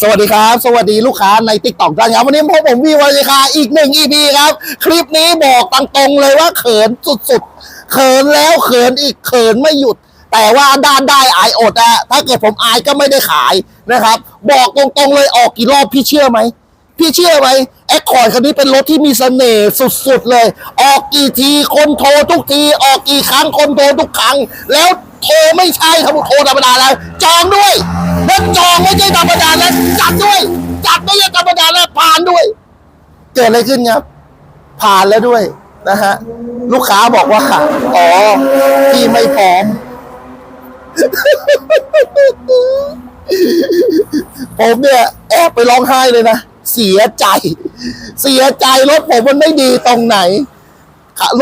สวัสดีครับ สวัสดีลูกค้าในติ๊กต็อกท่านครับวันนี้พบผมวีวาริคาอีกหนึ่งอีพีครับ คลิปนี้บอกตรงๆเลยว่าเขินสุดๆ เขินแล้วเขินอีกเขินไม่หยุด แต่ว่าด้านได้อายอดอะถ้าเกิดผมอายก็ไม่ได้ขายนะครับ บอกตรงๆเลยออกกี่รอบพี่เชื่อไหมพี่เชื่อไหมแอคคอร์ดคันนี้เป็นรถที่มีเสน่ห์สุดๆเลย ออกกี่ทีคนโทรทุกที ออกกี่ครั้งคนโทรทุกครั้ง แล้วโทรไม่ใช่ครับโทรธรรมดาแล้ว จองด้วยแล้วจองไม่ใช่ธรรมดา ด้วย จัดไม่ใช่ธรรมดาแล้วผ่านด้วย เกิดอะไรขึ้นครับ ผ่านแล้วด้วยนะฮะ ลูกค้าบอกว่า อ๋อพี่ไม่พร้อม ผมเนี่ยแอบไปร้องไห้เลยนะ เสียใจ เสียใจรถผมมันไม่ดีตรงไหน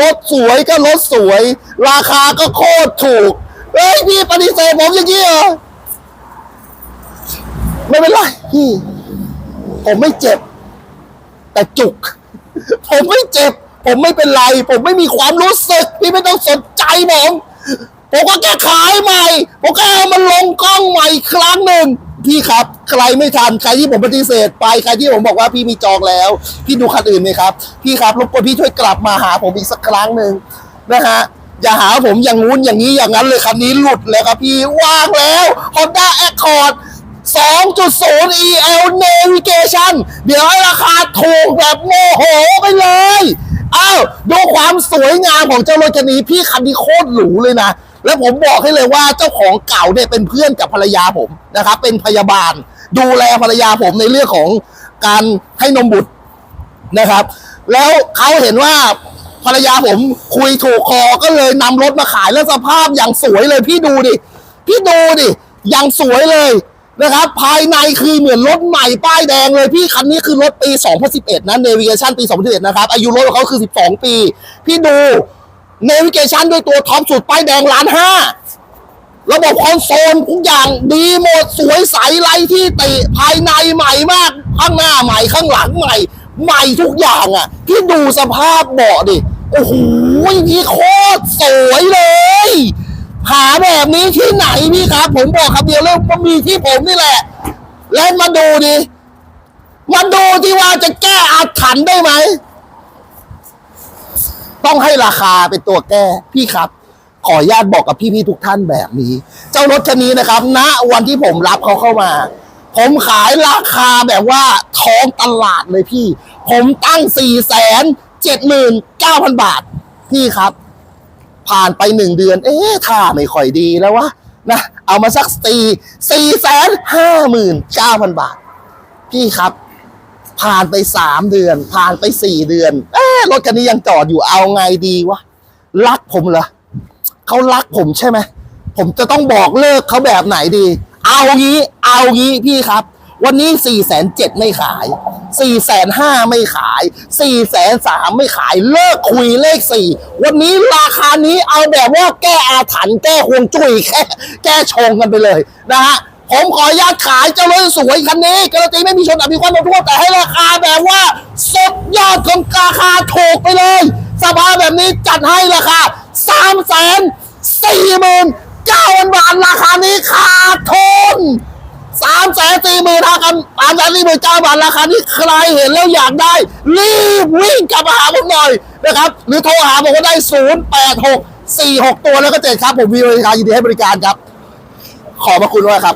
รถสวยก็รถสวย ราคาก็โคตรถูก เฮ้ยพี่ปฏิเสธผมอย่างนี้เหรอ ไม่เป็นไรพี่ ผมไม่เจ็บ แต่จุก ผมไม่เจ็บ ผมไม่เป็นไร ผมไม่มีความรู้สึก พี่ไม่ต้องสนใจผมผมก็แค่ขายใหม่ ผมก็เอามันลงกล้องใหม่ครั้งหนึ่งพี่ครับ ใครไม่ทันใครที่ผมปฏิเสธไปใครที่ผมบอกว่าพี่มีจองแล้ว พี่ดูคันอื่นไหมครับ พี่ครับรบกวนพี่ช่วยกลับมาหาผมอีกสักครั้งหนึ่งนะฮะอย่าหาผมอย่างงู้นอย่างนี้อย่างนั้นเลยคันนี้หลุดแล้วครับพี่ว่างแล้ว Honda Accord 2.0 EL Navigation เดี๋ยวให้ราคาถูกแบบโมโหไปเลยอ้าวดูความสวยงามของเจ้ารถคันนี้พี่คันนี้โคตรหรูเลยนะ แล้วผมบอกให้เลยว่าเจ้าของเก่าเนี่ยเป็นเพื่อนกับภรรยาผมนะครับ เป็นพยาบาล ดูแลภรรยาผมในเรื่องของการให้นมบุตรนะครับ แล้วเขาเห็นว่าภรรยาผมคุยถูกคอก็เลยนำรถมาขายแล้วสภาพอย่างสวยเลยพี่ดูดิ พี่ดูดิ อย่างสวยเลย นะครับ ภายในคือเหมือนรถใหม่ป้ายแดงเลยพี่คันนี้คือรถปี 2011นะ Navigation ปี 2011 นะครับ อายุรถของเขาคือ 12 ปี พี่ดู Navigation ด้วยตัวท็อปสุดป้ายแดงล้านห้าระบบคอนโซลทุกอย่างดีหมดสวยใสไรที่ติภายในใหม่มาก ข้างหน้าใหม่ข้างหลังใหม่ ใหม่ทุกอย่างอะ ที่ดูสภาพเบาะดิ โอ้โหนี่โคตรสวยเลย หาแบบนี้ที่ไหนพี่ครับ ผมบอกคำเดียวเลยว่ามีที่ผมนี่แหละ แล้วมาดูดิมาดูที่ว่าจะแก้อาถรรพ์ได้ไหม ต้องให้ราคาเป็นตัวแก้พี่ครับ ขออนุญาตบอกกับพี่ๆทุกท่านแบบนี้ เจ้ารถคันนี้นะครับณวันที่ผมรับเขาเข้ามา ผมขายราคาแบบว่าท้องตลาดเลยพี่ ผมตั้ง4ี่แสนเจ็ดหมื่นเก้าพันบาท พี่ครับ ผ่านไปหนึ่งเดือน เอ๊ะท่าไม่ค่อยดีแล้ววะนะเอามาสักสี่สี่แสนห้าหมื่นเก้าพันบาท พี่ครับ ผ่านไปสามเดือน ผ่านไปสี่เดือน เอ๊ะรถคันนี้ยังจอดอยู่เอาไงดีวะรักผมเหรอเขารักผมใช่ไหมผมจะต้องบอกเลิกเขาแบบไหนดี เอางี้ เอางี้พี่ครับ วันนี้4ี่แสนเจ็ดไม่ขาย4ี่แสนห้าไม่ขาย4ี่แสนสามไม่ขายเลิกคุยเลขสี่วันนี้ราคานี้เอาแบบว่าแก้อาถรรพ์แก้ฮวงจุ้ยแก้แก้ชงกันไปเลยนะฮะผมขออนุญาตขายเจ้ารถสวยคันนี้การันตีไม่มีชนแต่มีความทั่วแต่ให้ราคาแบบว่าสุดยอดของราคาถูกไปเลย สภาพแบบนี้จัดให้ราคาสามแสนสี่หมื่นเก้าพันบาทราคานี้ขาดทุนามแสนสี่หมื่นห้าพันสามแสนสี่หมื่นเก้าบาทราคานี้ใครเห็นแล้วอยากได้ รีบวิ่งกลับมาหาผมหน่อยนะครับ หรือโทรหาผมก็ได้ศูนย์แปดหกสี่หกตัวแล้วก็เจ็ดครับ ผมมีบริการยินดีให้บริการครับ ขอบพระคุณด้วยครับ